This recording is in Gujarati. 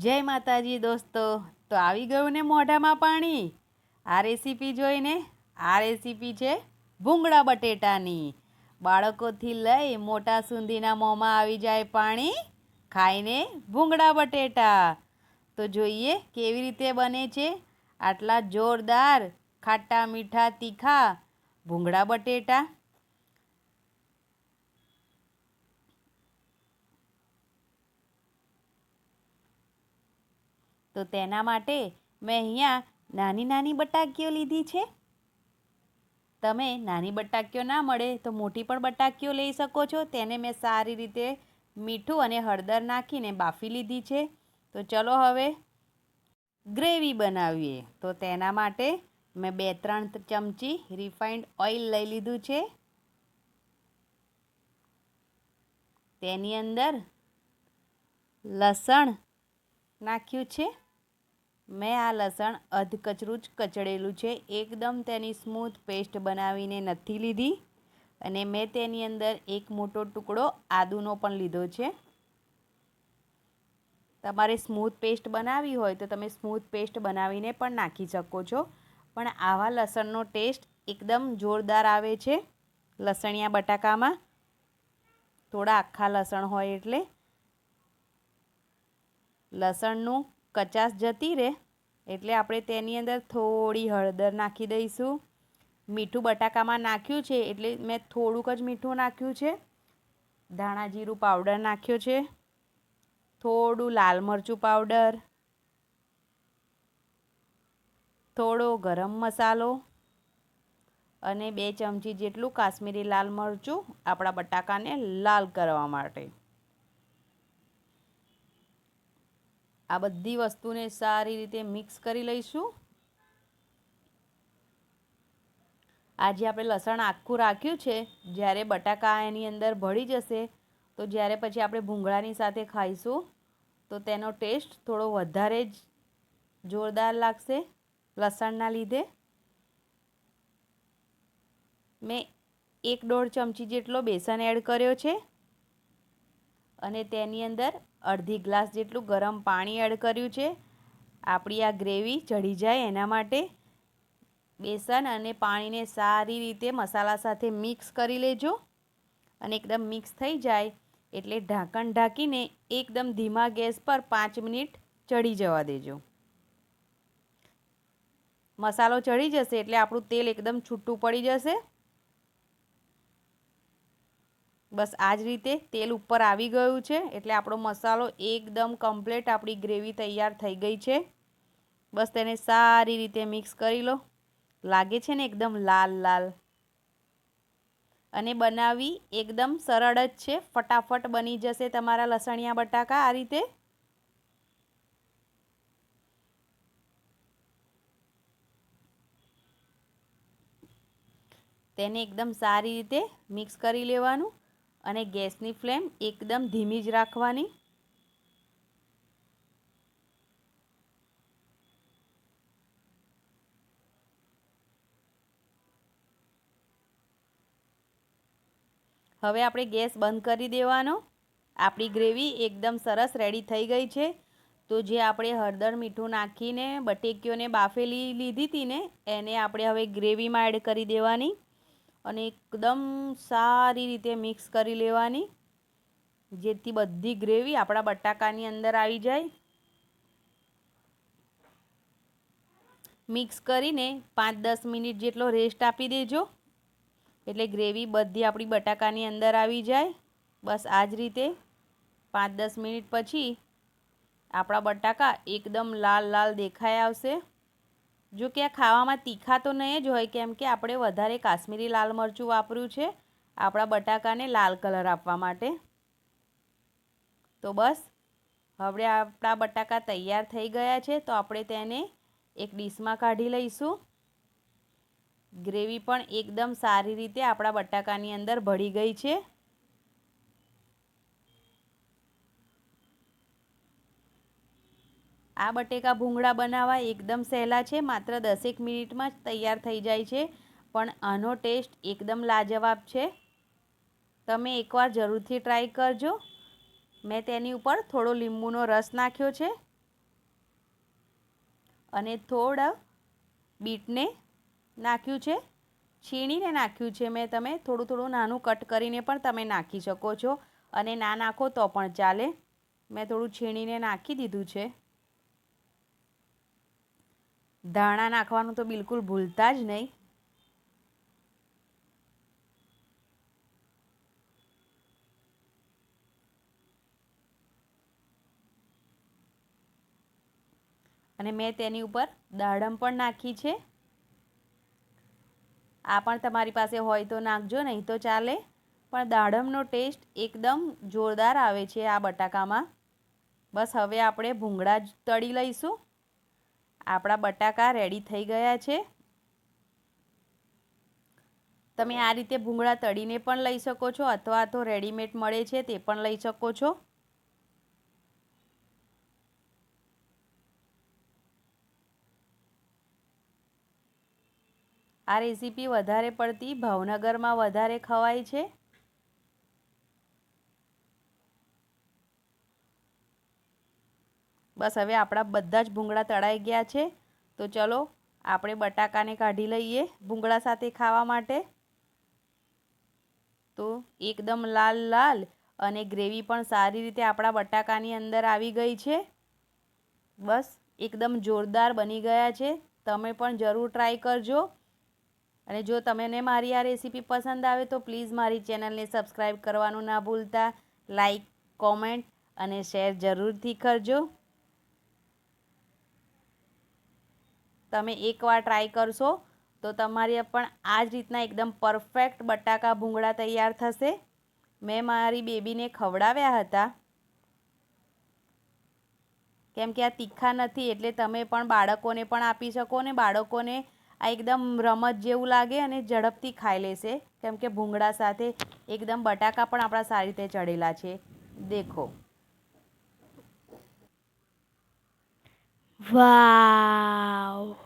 જય માતાજી દોસ્તો. તો આવી ગયું ને મોઢામાં પાણી? આ રેસીપી જોઈને, આ રેસીપી છે ભૂંગળા બટેટાની. બાળકોથી લઈ મોટા સુધીના મોંમાં આવી જાય પાણી, ખાઈને ભૂંગળા બટેટા. તો જોઈએ કેવી રીતે બને છે. આટલા જોરદાર ખાટા મીઠા તીખા ભૂંગળા બટેટા. તો તેના માટે મેં અહીંયા નાની નાની બટાકીઓ લીધી છે. તમે નાની બટાકીઓ ના મળે તો મોટી પણ બટાકીઓ લઈ શકો છો. તેને મેં સારી રીતે મીઠું અને હળદર નાખીને બાફી લીધી છે. તો ચલો હવે ગ્રેવી બનાવીએ. તો તેના માટે મેં બે ત્રણ ચમચી રિફાઇન્ડ ઓઇલ લઈ લીધું છે. તેની અંદર લસણ નાખ્યું છે. મેં આ લસણ અધકચરું જ કચડેલું છે. એકદમ તેની સ્મૂથ પેસ્ટ બનાવીને નથી લીધી અને મેં તેની અંદર એક મોટો ટુકડો આદુનો પણ લીધો છે. તમારે સ્મૂથ પેસ્ટ બનાવવી હોય તો તમે સ્મૂથ પેસ્ટ બનાવીને પણ નાખી શકો છો. પણ આવા લસણનો ટેસ્ટ એકદમ જોરદાર આવે છે લસણિયા બટાકામાં. થોડા આખા લસણ હોય એટલે. લસણનું કચાસ જતી રહે. એટલે આપણે તેની અંદર થોડી હળદર નાખી દઈશું. મીઠું બટાકામાં નાખ્યું છે એટલે મેં થોડુંક જ મીઠું નાખ્યું છે. ધાણા જીરું પાવડર નાખ્યો છે. થોડું લાલ મરચું પાવડર. થોડો ગરમ મસાલો. અને બે ચમચી જેટલું કાશ્મીરી લાલ મરચું આપણા બટાકાને લાલ કરવા માટે. આ બધી વસ્તુને સારી રીતે મિક્સ કરી લઈશું. આજે આપણે લસણ આખું રાખ્યું છે. જ્યારે બટાકા એની અંદર ભળી જશે, તો જ્યારે પછી આપણે ભૂંગળાની સાથે ખાઈશું, તો તેનો ટેસ્ટ થોડો વધારે જ જોરદાર લાગશે લસણના લીધે. મેં એક દોઢ ચમચી જેટલો બેસન એડ કર્યો છે. અને તેની અંદર અડધી ગ્લાસ જેટલું ગરમ પાણી એડ કર્યું છે. આપણી આ ગ્રેવી ચડી જાય એના માટે બેસન અને પાણીને સારી રીતે મસાલા સાથે મિક્સ કરી લેજો. અને એકદમ મિક્સ થઈ જાય એટલે ઢાંકણ ઢાંકીને એકદમ ધીમા ગેસ પર પાંચ મિનિટ ચડી જવા દેજો. મસાલો ચડી જશે એટલે આપણું તેલ એકદમ છૂટું પડી જશે. બસ આ જ રીતે તેલ ઉપર આવી ગયું છે. એટલે આપણો મસાલો એકદમ કમ્પ્લીટ આપણી ગ્રેવી તૈયાર થઈ ગઈ છે. બસ તેને સારી રીતે મિક્સ કરી લો. લાગે છે ને એકદમ લાલ લાલ. અને બનાવવી એકદમ સરળ જ છે. ફટાફટ બની જશે તમારા લસણિયા બટાકા આ રીતે. તેને એકદમ સારી રીતે મિક્સ કરી લેવાનું. અને ગેસની ફ્લેમ એકદમ ધીમી જ રાખવાની. હવે આપણે ગેસ બંધ કરી દેવાનો. આપણી ગ્રેવી એકદમ સરસ રેડી થઈ ગઈ છે. તો જે આપણે હળદર મીઠું નાખીને, બટેકીઓને બાફેલી લીધી હતી ને, એને આપણે હવે ગ્રેવીમાં એડ કરી દેવાની. અને એકદમ સારી રીતે મિક્સ કરી લેવાની. જેથી બધી ગ્રેવી આપણા બટાકાની અંદર આવી જાય. મિક્સ કરીને પાંચ દસ મિનિટ જેટલો રેસ્ટ આપી દેજો. એટલે ગ્રેવી બધી આપણી બટાકાની અંદર આવી જાય. બસ આ જ રીતે પાંચ દસ મિનિટ પછી આપણા બટાકા એકદમ લાલ લાલ દેખાઈ આવશે. જો કે આ ખાવામાં તીખા તો નહીં જ હોય, કેમ કે આપણે વધારે કાશ્મીરી લાલ મરચું વાપર્યું છે. આપણા બટાકાને લાલ કલર આપવા માટે. તો બસ, હવે આપણા બટાકા તૈયાર થઈ ગયા છે, તો આપણે તેને એક ડીશમાં કાઢી લઈશું. ગ્રેવી પણ એકદમ સારી રીતે આપણા બટાકાની અંદર ભળી ગઈ છે. આ બટેકા ભૂંગળા બનાવવા એકદમ સહેલા છે, માત્ર દસેક મિનિટમાં જ તૈયાર થઈ જાય છે, પણ આનો ટેસ્ટ એકદમ લાજવાબ છે. તમે એકવાર જરૂરથી ટ્રાય કરજો. મેં તેની ઉપર થોડો લીંબુનો રસ નાખ્યો છે અને થોડા બીટને નાખ્યું છે. છીણીને નાખ્યું છે મેં તમે, થોડું થોડું નાનું કટ કરીને પણ તમે નાખી શકો છો અને ના નાખો તો પણ ચાલે. મેં થોડું છીણીને નાખી દીધું છે. ધાણા નાખવાનું તો બિલકુલ ભૂલતા જ નહીં. અને મેં તેની ઉપર દાડમ પણ નાખી છે. આ પણ તમારી પાસે હોય તો નાખજો, નહીં તો ચાલે. પણ દાડમનો ટેસ્ટ એકદમ જોરદાર આવે છે આ બટાકામાં. બસ હવે આપણે ભૂંગળા જ તળી લઈશું. આપણા બટાકા રેડી થઈ ગયા છે. તમે આ રીતે ભૂંગળા તળીને પણ લઈ શકો છો અથવા તો રેડીમેડ મળે છે તે પણ લઈ શકો છો. આ રેસીપી વધારે પડતી ભાવનગરમાં વધારે ખવાય છે. બસ હવે આપણા બધા જ ભૂંગળા તળાઈ ગયા છે. તો ચલો, આપણે બટાકાને કાઢી લઈએ ભૂંગળા સાથે ખાવા માટે. તો એકદમ લાલ લાલ અને ગ્રેવી પણ સારી રીતે આપણા બટાકાની અંદર આવી ગઈ છે. બસ એકદમ જોરદાર બની ગયા છે. તમે પણ જરૂર ટ્રાય કરજો. અને જો તમને મારી આ રેસીપી પસંદ આવે તો પ્લીઝ મારી ચેનલને સબસ્ક્રાઈબ કરવાનું ના ભૂલતા. લાઈક, કોમેન્ટ અને શેર જરૂરથી કરજો. તમે એકવાર ટ્રાય કરશો, તો તમારી પણ આ જ રીતના એકદમ પરફેક્ટ બટાકા ભૂંગળા તૈયાર થશે. મેં મારી બેબીને ખવડાવ્યા હતા. કેમ કે આ તીખા નથી, એટલે તમે પણ બાળકોને પણ આપી શકો ને બાળકોને આ એકદમ રમત જેવું લાગે અને ઝડપથી ખાઈ લેશે. કેમ કે ભૂંગળા સાથે એકદમ બટાકા પણ આપણા સારી રીતે ચડેલા છે. દેખો. 哇哦